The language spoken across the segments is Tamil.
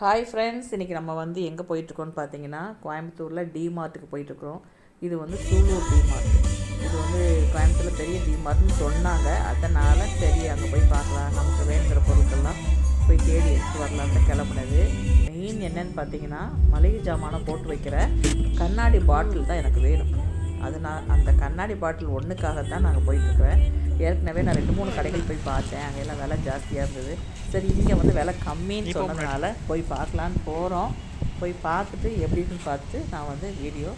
ஹாய் ஃப்ரெண்ட்ஸ் இன்றைக்கி நம்ம வந்து எங்கே போயிட்டுருக்கோம்னு பார்த்தீங்கன்னா கோயம்புத்தூரில் டிமார்ட்டுக்கு போயிட்டுருக்குறோம் இது வந்து சூலூர் டிமார்ட் இது வந்து கோயம்புத்தூரில் பெரிய டிமார்ட்னு சொன்னாங்க. அதனால் சரி அங்கே போய் பார்க்கலாம். நமக்கு வேணுங்கிற பொருட்கள்லாம் போய் தேடி எடுத்து வரலான்னு கிளம்புனது. மெயின் என்னன்னு பார்த்தீங்கன்னா மளிகை ஜாமானை போட்டு வைக்கிற கண்ணாடி பாட்டில் தான் எனக்கு வேணும். அதனால் அந்த கண்ணாடி பாட்டில் ஒன்றுக்காக தான் நாங்கள் போயிட்டுருக்குறேன். ஏற்கனவே நான் ரெண்டு மூணு கடைகள் போய் பார்த்தேன். அங்கே எல்லாம் விலை ஜாஸ்தியாக இருந்தது. சரி இங்கே வந்து விலை கம்மின்னு சொன்னதுனால போய் பார்க்கலான்னு போகிறோம் போய் பார்த்துட்டு எப்படி இருக்குன்னு பார்த்துட்டு நான் வந்து வீடியோ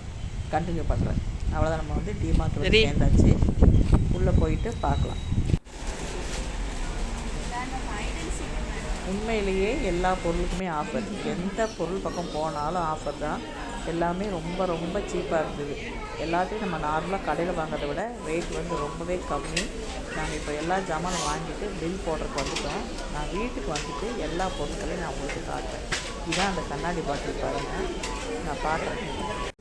கண்டினியூ பண்ணுறேன் அவ்வளோதான் நம்ம வந்து டிமார்ட் வந்து சேர்ந்தாச்சு. உள்ளே போயிட்டு பார்க்கலாம். உண்மையிலேயே எல்லா பொருளுக்குமே ஆஃபர் எந்த பொருள் பக்கம் போனாலும் ஆஃபர் தான். எல்லாமே ரொம்ப ரொம்ப சீப்பாக இருந்தது. எல்லாத்தையும் நம்ம நார்மலாக கடையில் வாங்குறதை விட ரேட் வந்து ரொம்பவே கம்மி. நாங்கள் இப்போ எல்லா ஜாமானும் வாங்கிட்டு பில் போடுறதுக்கு வந்துட்டோம். நான் வீட்டுக்கு வந்துட்டு எல்லா பொருட்களையும் நான் உங்களுக்கு காட்டுறேன். இதுதான் அந்த கண்ணாடி பாட்டில் பாருங்கள் நான் பார்க்குறேன்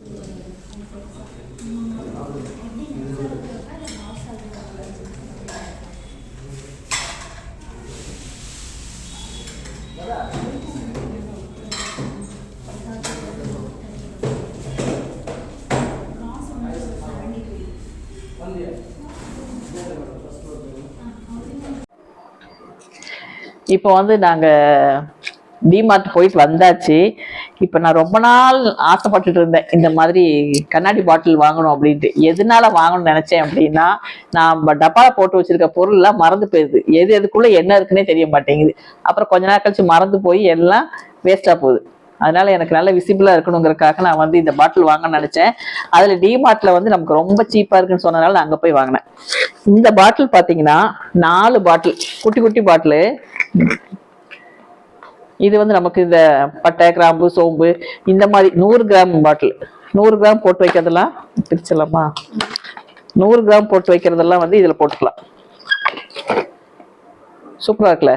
இப்போ வந்து நாங்கள் டிமார்ட் போயிட்டு வந்தாச்சு. இப்போ நான் ரொம்ப நாள் ஆசைப்பட்டுட்டு இருந்தேன் இந்த மாதிரி கண்ணாடி பாட்டில் வாங்கணும் அப்படின்ட்டு. எதனால வாங்கணும்னு நினைச்சேன் அப்படின்னா நான் டப்பால போட்டு வச்சிருக்க பொருள்லாம் மறந்து போயிடுது எது எதுக்குள்ள என்ன இருக்குன்னே தெரிய மாட்டேங்குது. அப்புறம் கொஞ்ச நாள் கழிச்சு மறந்து போய் எல்லாம் வேஸ்டா போகுது. அதனால எனக்கு நல்ல விசிபிளா இருக்கணுங்கிறதுக்காக நான் வந்து இந்த பாட்டில் வாங்க நினைச்சேன். அதுல டிமார்ட்ல வந்து நமக்கு ரொம்ப சீப்பா இருக்குன்னு சொன்னதுனால நான் அங்க போய் வாங்கினேன். இந்த பாட்டில் பாத்தீங்கன்னா நாலு பாட்டில் குட்டி குட்டி பாட்டிலு இது வந்து நமக்கு இந்த பட்டை கிராம்பு சோம்பு இந்த மாதிரி நூறு கிராம் பாட்டில் நூறு கிராம் போட்டு வைக்கிறதெல்லாம் பிரிச்சலாமா நூறு கிராம் போட்டு வைக்கிறதெல்லாம் வந்து இதுல போட்டுக்கலாம். சூப்பரா இருக்குல்ல?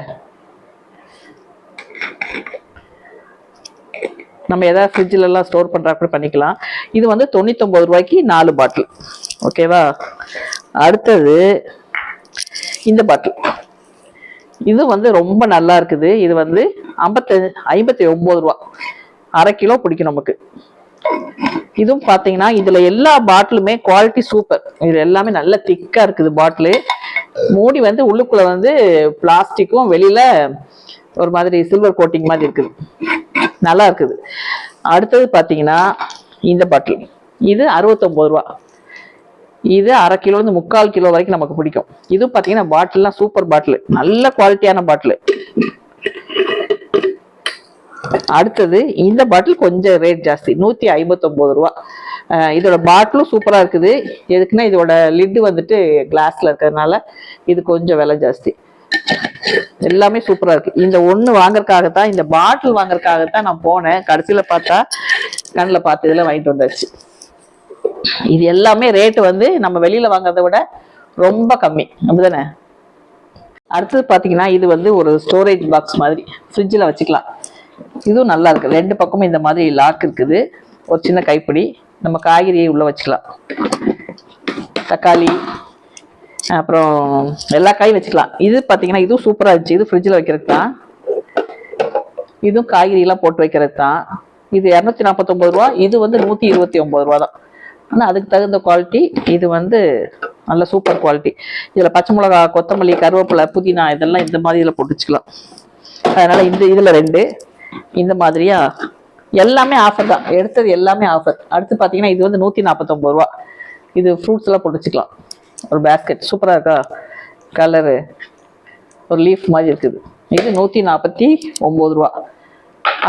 நம்ம எதாவது ஃப்ரிட்ஜில் எல்லாம் ஸ்டோர் பண்ணுறா கூட பண்ணிக்கலாம். இது வந்து தொண்ணூத்தொம்பது ரூபாய்க்கு நாலு பாட்டில் ஓகேவா அடுத்தது இந்த பாட்டில் இது வந்து ரொம்ப நல்லா இருக்குது. இது வந்து ஐம்பத்தஞ்சு ஐம்பத்தி ஒம்பது ரூபா. அரை கிலோ பிடிக்கும் நமக்கு. இதுவும் பார்த்தீங்கன்னா இதில் எல்லா பாட்டிலுமே குவாலிட்டி சூப்பர் இது எல்லாமே நல்ல திக்காக இருக்குது பாட்டிலு மூடி வந்து உள்ளுக்குள்ளே வந்து பிளாஸ்டிக்கும் வெளியில் ஒரு மாதிரி சில்வர் கோட்டிங் மாதிரி இருக்குது. நல்லா இருக்குது அடுத்தது பார்த்தீங்கன்னா இந்த பாட்டில். இது அறுபத்தொம்பது ரூபா. இது அரை கிலோலேருந்து முக்கால் கிலோ வரைக்கும் நமக்கு பிடிக்கும். இது பார்த்தீங்கன்னா பாட்டில்லாம் சூப்பர் பாட்டில். நல்ல குவாலிட்டியான பாட்டில். அடுத்தது இந்த பாட்டில் கொஞ்சம் ரேட் ஜாஸ்தி. நூற்றி ஐம்பத்தொம்போது ரூபா. இதோட பாட்டிலும் சூப்பராக இருக்குது. எதுக்குன்னா இதோட லிட்டு வந்துட்டு கிளாஸில் இருக்கிறதுனால இது கொஞ்சம் விலை ஜாஸ்தி. எல்லாமே சூப்பரா இருக்கு. இந்த ஒண்ணு வாங்கறதுக்காகத்தான் இந்த பாட்டில் வாங்கறதுக்காகத்தான் நான் போனேன். கடைசியில பார்த்தா கண்ணில் பார்த்து இதெல்லாம் வாங்கிட்டு வந்தாச்சு. இது எல்லாமே ரேட்டு வந்து நம்ம வெளியில வாங்குறதை விட ரொம்ப கம்மி. அப்படிதானே? அடுத்தது பார்த்தீங்கன்னா இது வந்து ஒரு ஸ்டோரேஜ் பாக்ஸ் மாதிரி. ஃப்ரிட்ஜில் வச்சுக்கலாம். இதுவும் நல்லா இருக்கு. ரெண்டு பக்கமும் இந்த மாதிரி லாக் இருக்குது. ஒரு சின்ன கைப்பிடி. நம்ம காய்கறியை உள்ள வச்சுக்கலாம். தக்காளி அப்புறம் எல்லா காயும் வச்சுக்கலாம். இது பார்த்தீங்கன்னா இதுவும் சூப்பராக இருந்துச்சு. இது ஃப்ரிட்ஜில் வைக்கிறது தான் இதுவும் காய்கறியெல்லாம் போட்டு வைக்கிறது தான் இது இரநூத்தி நாற்பத்தொம்பது ரூபா இது வந்து நூற்றி இருபத்தி ஒம்பது ரூபா தான். ஆனால் அதுக்கு தகுந்த குவாலிட்டி இது வந்து நல்ல சூப்பர் குவாலிட்டி இதில் பச்சை மிளகா கொத்தமல்லி கருவேப்பிலை புதினா இதெல்லாம் இந்த மாதிரி இதில் போட்டு வச்சுக்கலாம். அதனால் இந்த இதில் ரெண்டு இந்த மாதிரியா எல்லாமே ஆஃபர் தான். எடுத்தது எல்லாமே ஆஃபர் அடுத்து பார்த்தீங்கன்னா இது வந்து நூற்றி நாற்பத்தொம்பது ரூபா. இது ஃப்ரூட்ஸ் எல்லாம் போட்டு வச்சுக்கலாம். ஒரு பேஸ்கெட் சூப்பராக இருக்கா? கலரு ஒரு லீஃப் மாதிரி இருக்குது. இது நூற்றி நாற்பத்தி ஒம்பது ரூபா.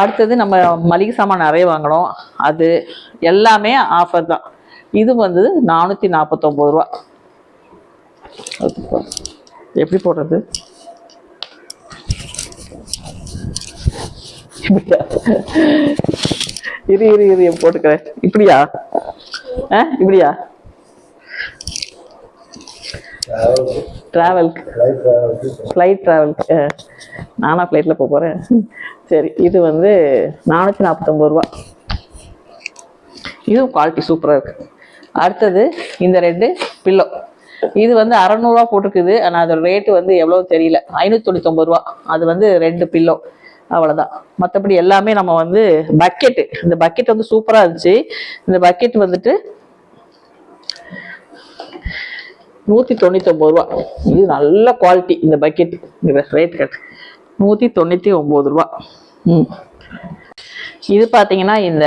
அடுத்தது நம்ம மளிகை சாமான் நிறைய வாங்கினோம் அது எல்லாமே ஆஃபர் தான். இது வந்து நானூற்றி நாற்பத்தொம்பது ரூபா. எப்படி போடுறது? இரு இரு இரு போட்டுக்கிறேன். இப்படியா? ஆ இப்படியா? ட்ராவல்க்கு ஃப்ளைட் ட்ராவல்க்கு நானாக ஃப்ளைட்டில் போக போகிறேன் சரி இது வந்து நானூற்றி நாற்பத்தொம்பது ரூபா. இதுவும் குவாலிட்டி சூப்பராக இருக்குது அடுத்தது இந்த ரெண்டு பில்லோ இது வந்து அறநூறுவா போட்டிருக்குது. ஆனால் அதோட ரேட்டு வந்து எவ்வளோ தெரியல. ஐநூற்றி தொண்ணூத்தொம்பது ரூபா. அது வந்து ரெண்டு பில்லோ அவ்வளோதான் மற்றபடி எல்லாமே நம்ம வந்து பக்கெட்டு இந்த பக்கெட் வந்து சூப்பராக இருந்துச்சு. இந்த பக்கெட் வந்துட்டு நூற்றி தொண்ணூத்தொம்பது ரூபா. இது நல்ல குவாலிட்டி இந்த பக்கெட் இந்த ரேட் கட் நூற்றி தொண்ணூற்றி ஒம்பது ரூபா. ம். இது பார்த்தீங்கன்னா இந்த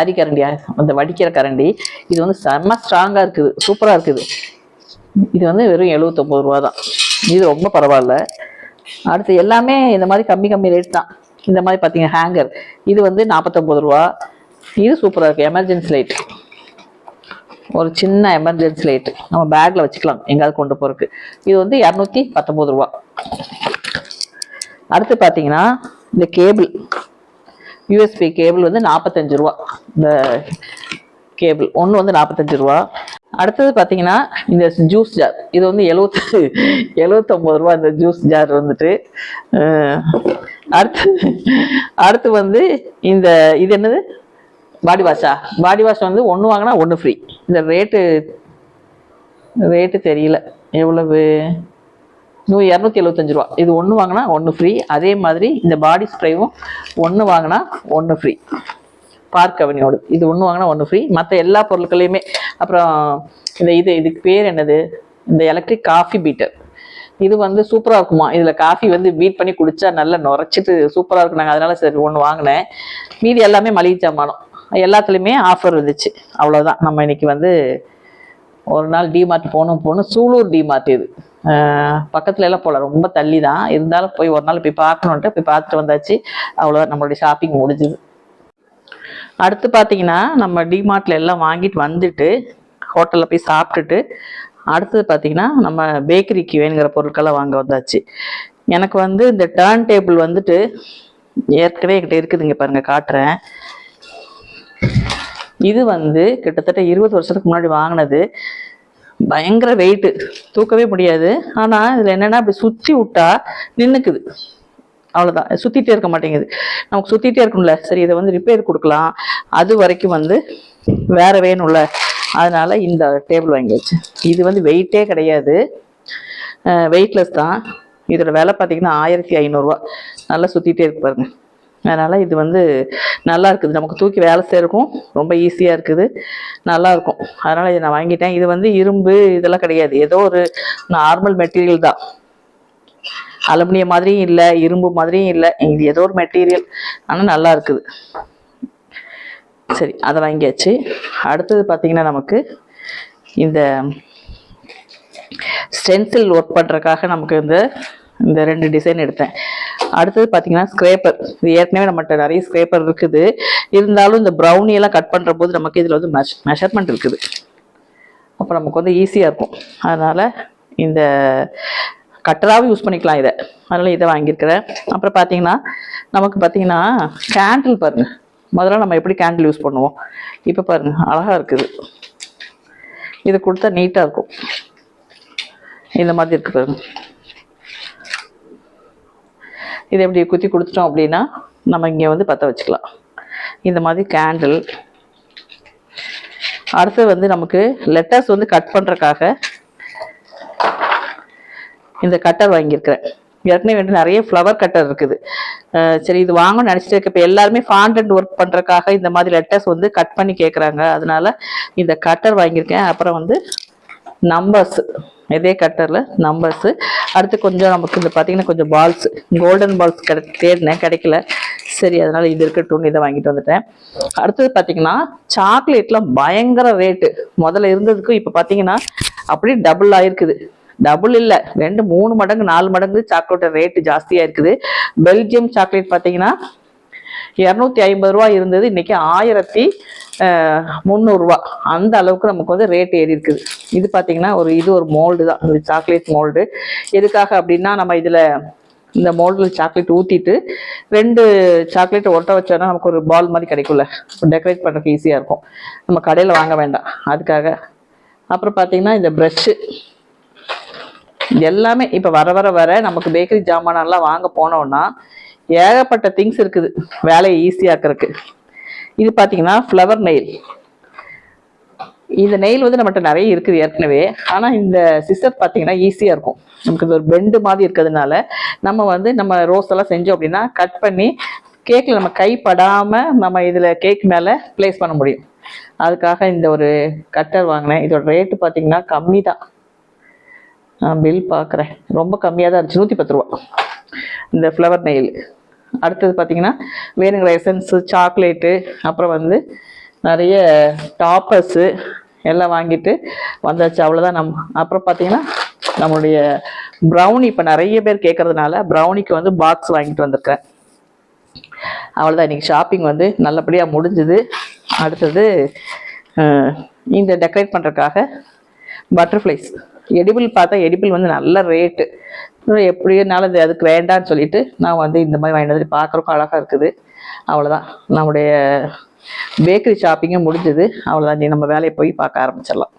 அரிக்கரண்டி அந்த வடிக்கிற கரண்டி. இது வந்து செம்ம ஸ்ட்ராங்காக இருக்குது. சூப்பராக இருக்குது. இது வந்து வெறும் எழுபத்தொம்பது ரூபா தான். இது ரொம்ப பரவாயில்ல. அடுத்து எல்லாமே இந்த மாதிரி கம்மி கம்மி ரேட் தான். இந்த மாதிரி பார்த்தீங்க ஹேங்கர் இது வந்து நாற்பத்தொம்பது ரூபா. இது சூப்பராக இருக்குது எமர்ஜென்சி லைட் ஒரு சின்ன எமர்ஜென்சி லைட்டு நம்ம பேக்கில் வச்சுக்கலாம் எங்கேயாவது கொண்டு போகிறதுக்கு இது வந்து இரநூத்தி பத்தொம்பது ரூபா. அடுத்து பார்த்தீங்கன்னா இந்த கேபிள் யூஎஸ்பி கேபிள் வந்து நாற்பத்தஞ்சு ரூபா. இந்த கேபிள் ஒன்று வந்து நாற்பத்தஞ்சு ரூபா. அடுத்தது பார்த்தீங்கன்னா இந்த ஜூஸ் ஜார் இது வந்து எழுவத்து எழுவத்தொம்பது ரூபா இந்த ஜூஸ் ஜார் வந்துட்டு. அடுத்து அடுத்து வந்து இந்த இது என்னது? பாடி வாஷா? பாடி வாஷ் வந்து ஒன்று வாங்கினா ஒன்று ஃப்ரீ இந்த ரேட்டு ரேட்டு தெரியல. எவ்வளவு? நூ இரநூத்தி எழுபத்தஞ்சு ரூபா. இது ஒன்று வாங்கினா ஒன்று ஃப்ரீ அதே மாதிரி இந்த பாடி ஸ்ப்ரேவும் ஒன்று வாங்கினா ஒன்று ஃப்ரீ பார்க் அவனியோடு இது ஒன்று வாங்கினா ஒன்று ஃப்ரீ மற்ற எல்லா பொருட்களையுமே அப்புறம் இந்த இது இதுக்கு பேர் என்னது? இந்த எலக்ட்ரிக் காஃபி பீட்டர் இது வந்து சூப்பராக இருக்குமா? இதில் காஃபி வந்து பீட் பண்ணி குடித்தா நல்லா நுரைச்சிட்டு சூப்பராக இருக்கும் நாங்கள் அதனால சரி ஒன்று வாங்கினேன். மீதி எல்லாமே மளிகை சாமானம். எல்லாத்துலேயுமே ஆஃபர் இருந்துச்சு அவ்வளோதான் நம்ம இன்னைக்கு வந்து ஒரு நாள் டிமார்ட் போகணும் போகணும். சூலூர் டிமார்ட் இது. பக்கத்துல எல்லாம் போகல. ரொம்ப தள்ளி தான் இருந்தாலும் போய் ஒரு நாள் போய் பார்க்கணுன்ட்டு போய் பார்த்துட்டு வந்தாச்சு. அவ்வளோதான் நம்மளுடைய ஷாப்பிங் முடிஞ்சுது. அடுத்து பார்த்தீங்கன்னா நம்ம டிமார்ட்ல எல்லாம் வாங்கிட்டு வந்துட்டு ஹோட்டலில் போய் சாப்பிட்டுட்டு அடுத்தது பார்த்தீங்கன்னா நம்ம பேக்கரிக்கு வேணுங்கிற பொருட்கள்லாம் வாங்க வந்தாச்சு. எனக்கு வந்து இந்த டேர்ன் டேபிள் வந்துட்டு ஏற்கனவே என்கிட்ட இருக்குதுங்க பாருங்க காட்டுறேன். இது வந்து கிட்டத்தட்ட இருபது வருஷத்துக்கு முன்னாடி வாங்கினது. பயங்கர வெயிட்டு தூக்கவே முடியாது. ஆனால் இதில் என்னென்னா அப்படி சுற்றி விட்டா நின்றுக்குது அவ்வளோதான் சுற்றிட்டே இருக்க மாட்டேங்குது. நமக்கு சுற்றிட்டே இருக்கும்ல சரி இதை வந்து ரிப்பேர் கொடுக்கலாம். அது வரைக்கும் வந்து வேற வேணும்ல. அதனால இந்த டேபிள் வாங்கி வச்சு இது வந்து வெயிட்டே கிடையாது. வெயிட்லெஸ் தான். இதோட விலை பார்த்தீங்கன்னா ஆயிரத்தி ஐநூறுரூவா நல்லா சுற்றிட்டே இருக்கு பாருங்கள் அதனால் இது வந்து நல்லா இருக்குது. நமக்கு தூக்கி வேலை செய்யறக்கும் ரொம்ப ஈஸியாக இருக்குது. நல்லா இருக்கும். அதனால் இதை நான் வாங்கிட்டேன். இது வந்து இரும்பு இதெல்லாம் கிடையாது. ஏதோ ஒரு நார்மல் மெட்டீரியல் தான். அலுமினியம் மாதிரியும் இல்லை இரும்பு மாதிரியும் இல்லை. இது ஏதோ ஒரு மெட்டீரியல் ஆனால் நல்லா இருக்குது. சரி அதை வாங்கியாச்சு. அடுத்தது பார்த்தீங்கன்னா நமக்கு இந்த ஸ்டென்சில் ஒர்க் பண்ணுறதுக்காக நமக்கு இந்த இந்த ரெண்டு டிசைன் எடுத்தேன். அடுத்தது பார்த்தீங்கன்னா ஸ்க்ரேப்பர் இது ஏற்கனவே நம்மகிட்ட நிறைய ஸ்க்ரேப்பர் இருக்குது. இருந்தாலும் இந்த ப்ரௌனியெல்லாம் எல்லாம் கட் பண்ணுற போது நமக்கு இதில் வந்து மெஷ் மெஷர்மெண்ட் இருக்குது. அப்போ நமக்கு வந்து ஈஸியாக இருக்கும். அதனால் இந்த கட்டராகவும் யூஸ் பண்ணிக்கலாம் இதை. அதனால் இதை வாங்கியிருக்கிறேன். அப்புறம் பார்த்தீங்கன்னா நமக்கு பார்த்தீங்கன்னா கேண்டில் பாருங்க. முதல்ல நம்ம எப்படி கேண்டில் யூஸ் பண்ணுவோம்? இப்போ பாருங்க அழகாக இருக்குது. இது கொடுத்தா நீட்டாக இருக்கும். இந்த மாதிரி இருக்குது பாருங்க. இதை இப்படி குத்தி கொடுத்துட்டோம் அப்படின்னா நம்ம இங்கே வந்து பற்ற வச்சுக்கலாம். இந்த மாதிரி கேண்டில் அடுத்து வந்து நமக்கு லெட்டர்ஸ் வந்து கட் பண்ணுறக்காக இந்த கட்டர் வாங்கியிருக்கிறேன். ஏற்கனவே வந்து நிறைய ஃப்ளவர் கட்டர் இருக்குது. சரி இது வாங்கணும்னு நினச்சிட்டு இருக்க இப்போ எல்லாருமே ஃபாண்டன்ட் ஒர்க் பண்ணுறக்காக இந்த மாதிரி லெட்டர்ஸ் வந்து கட் பண்ணி கேட்குறாங்க அதனால இந்த கட்டர் வாங்கியிருக்கேன். அப்புறம் வந்து நம்பர்ஸ் இதே கட்டரில் நம்பர்ஸு அடுத்து கொஞ்சம் நமக்கு இந்த பார்த்தீங்கன்னா கொஞ்சம் பால்ஸ் கோல்டன் பால்ஸ் கிடை தேடினேன் கிடைக்கல. சரி அதனால இது இருக்கட்டும் இதை வாங்கிட்டு வந்துட்டேன். அடுத்தது பார்த்தீங்கன்னா சாக்லேட்லாம் பயங்கர ரேட்டு முதல்ல இருந்ததுக்கும் இப்போ பார்த்தீங்கன்னா அப்படியே டபுள் ஆயிருக்குது. டபுள் இல்லை ரெண்டு மூணு மடங்கு நாலு மடங்கு சாக்லேட்டோட ரேட்டு ஜாஸ்தியாக இருக்குது. பெல்ஜியம் சாக்லேட் பார்த்தீங்கன்னா இரநூத்தி ஐம்பது ரூபா இருந்தது. இன்னைக்கு ஆயிரத்தி முந்நூறுரூவா அந்த அளவுக்கு நமக்கு வந்து ரேட் ஏறி இருக்குது. இது பார்த்தீங்கன்னா ஒரு இது ஒரு மோல்டு தான். இது சாக்லேட் மோல்டு எதுக்காக அப்படின்னா நம்ம இதில் இந்த மோல்டில் சாக்லேட் ஊற்றிட்டு ரெண்டு சாக்லேட் ஒட்ட வச்சோன்னா நமக்கு ஒரு பால் மாதிரி கிடைக்கும்ல. டெக்கரேட் பண்ணுறதுக்கு ஈஸியாக இருக்கும். நம்ம கடையில் வாங்க வேண்டாம். அதுக்காக. அப்புறம் பார்த்தீங்கன்னா இந்த ப்ரஷ்ஷு எல்லாமே இப்போ வர வர வர நமக்கு பேக்கரி ஜாமானெல்லாம் வாங்க போனோம்னா ஏகப்பட்ட திங்ஸ் இருக்குது. வேலையை ஈஸியாக்குறதுக்கு இது பார்த்தீங்கன்னா ஃப்ளவர் நெயில் இந்த நெயில் வந்து நம்மகிட்ட நிறைய இருக்குது ஏற்கனவே. ஆனால் இந்த சிஸ்டர் பார்த்தீங்கன்னா ஈஸியாக இருக்கும். நமக்கு இது ஒரு பெண்டு மாதிரி இருக்கிறதுனால நம்ம வந்து நம்ம ரோஸ் எல்லாம் செஞ்சோம் அப்படின்னா கட் பண்ணி கேக்கில் நம்ம கைப்படாமல் நம்ம இதில் கேக் மேலே ப்ளேஸ் பண்ண முடியும். அதுக்காக இந்த ஒரு கட்டர் வாங்கினேன். இதோட ரேட்டு பார்த்தீங்கன்னா கம்மி தான் நான் பில் பார்க்குறேன் ரொம்ப கம்மியாக தான் இருந்துச்சு. நூற்றி பத்து ரூபா. இந்த ஃப்ளவர் நெயில் அடுத்தது பார்த்தீங்கன்னா வேணுங்கிற எசன்ஸு சாக்லேட்டு அப்புறம் வந்து நிறைய டாப்பர்ஸு எல்லாம் வாங்கிட்டு வந்தாச்சு. அவ்வளோதான் நம் அப்புறம் பார்த்தீங்கன்னா நம்மளுடைய ப்ரௌனி இப்போ நிறைய பேர் கேட்குறதுனால ப்ரௌனிக்கு வந்து பாக்ஸ் வாங்கிட்டு வந்திருக்கேன். அவ்வளோதான் இன்றைக்கி ஷாப்பிங் வந்து நல்லபடியாக முடிஞ்சுது. அடுத்தது இந்த டெக்கரேட் பண்ணுறதுக்காக பட்டர்ஃப்ளைஸ் எடிபிள் பார்த்தா எடிபிள் வந்து நல்ல ரேட்டு எப்படினாலும் அது அதுக்கு வேண்டான்னு சொல்லிட்டு நான் வந்து இந்த மாதிரி வாங்கிட்டு வந்து பார்க்குறக்கும் அழகாக இருக்குது. அவ்வளோதான் நம்முடைய பேக்கரி ஷாப்பிங்கும் முடிஞ்சது. அவ்வளோதான் நீ நம்ம வேலையை போய் பார்க்க ஆரம்பிச்சிடலாம்.